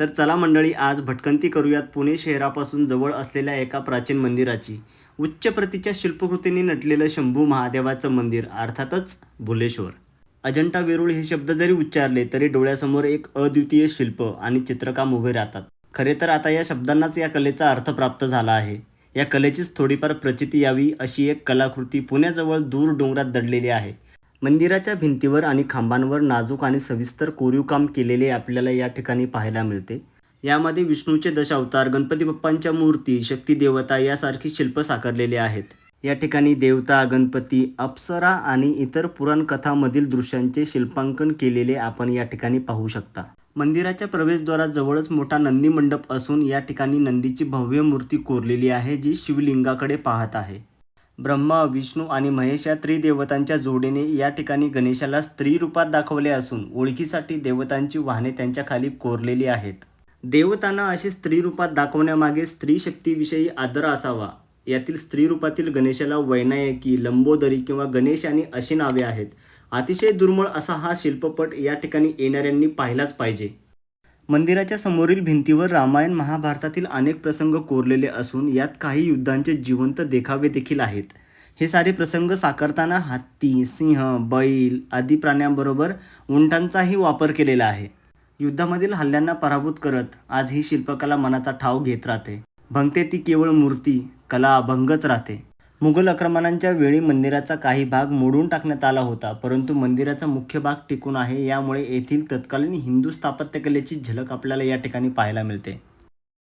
तर चला मंडळी आज भटकंती करूयात पुणे शहरापासून जवळ असलेल्या एका प्राचीन मंदिराची. उच्च प्रतीच्या शिल्पकृतींनी नटलेलं शंभू महादेवाचं मंदिर अर्थातच भुलेश्वर. अजंठा वेरूळ हे शब्द जरी उच्चारले तरी डोळ्यासमोर एक अद्वितीय शिल्प आणि चित्रकाम उभे राहतात. खरे तर आता या शब्दांनाच या कलेचा अर्थ प्राप्त झाला आहे. या कलेचीच थोडीफार प्रचिती यावी अशी एक कलाकृती पुण्याजवळ दूर डोंगरात दडलेली आहे. मंदिराच्या भिंतीवर आणि खांबांवर नाजूक आणि सविस्तर कोरीव काम केलेले आपल्याला या ठिकाणी पाहायला मिळते. यामध्ये विष्णूचे दशावतार गणपती बाप्पांच्या मूर्ती शक्ती देवता यासारखी शिल्प साकारलेले आहेत. या ठिकाणी देवता गणपती अप्सरा आणि इतर पुराणकथामधील दृश्यांचे शिल्पांकन केलेले आपण या ठिकाणी पाहू शकता. मंदिराच्या प्रवेशद्वाराजवळच मोठा नंदी मंडप असून या ठिकाणी नंदीची भव्य मूर्ती कोरलेली आहे जी शिवलिंगाकडे पाहत आहे. ब्रह्मा विष्णू आणि महेश या त्रिदेवतांच्या जोडीने या ठिकाणी गणेशाला स्त्री रूपात दाखवले असून ओळखीसाठी देवतांची वाहने त्यांच्या खाली कोरलेली आहेत. देवतांना अशी स्त्री रूपात दाखवण्यामागे स्त्री शक्तीविषयी आदर असावा. यातील स्त्री रूपातील गणेशाला वैनायकी लंबोदरी किंवा गणेश आणि अशी नावे आहेत. अतिशय दुर्मिळ असा हा शिल्पपट या ठिकाणी येणाऱ्यांनी पाहिलाच पाहिजे. मंदिराच्या समोरील भिंतीवर रामायण महाभारतातील अनेक प्रसंग कोरलेले असून यात काही युद्धांचे जिवंत देखावे देखील आहेत. हे सारे प्रसंग साकारताना हत्ती सिंह बैल आदी प्राण्यांबरोबर उंटांचाही वापर केलेला आहे. युद्धामधील हल्ल्यांना पराभूत करत आज ही शिल्पकला मनाचा ठाव घेत राहते. भंगते ती केवळ मूर्ती कला अभंगच राहते. मुघल आक्रमणांच्या वेळी मंदिराचा काही भाग मोडून टाकण्यात आला होता परंतु मंदिराचा मुख्य भाग टिकून आहे यामुळे येथील तत्कालीन हिंदू स्थापत्यकलेची झलक आपल्याला या ठिकाणी पाहायला मिळते.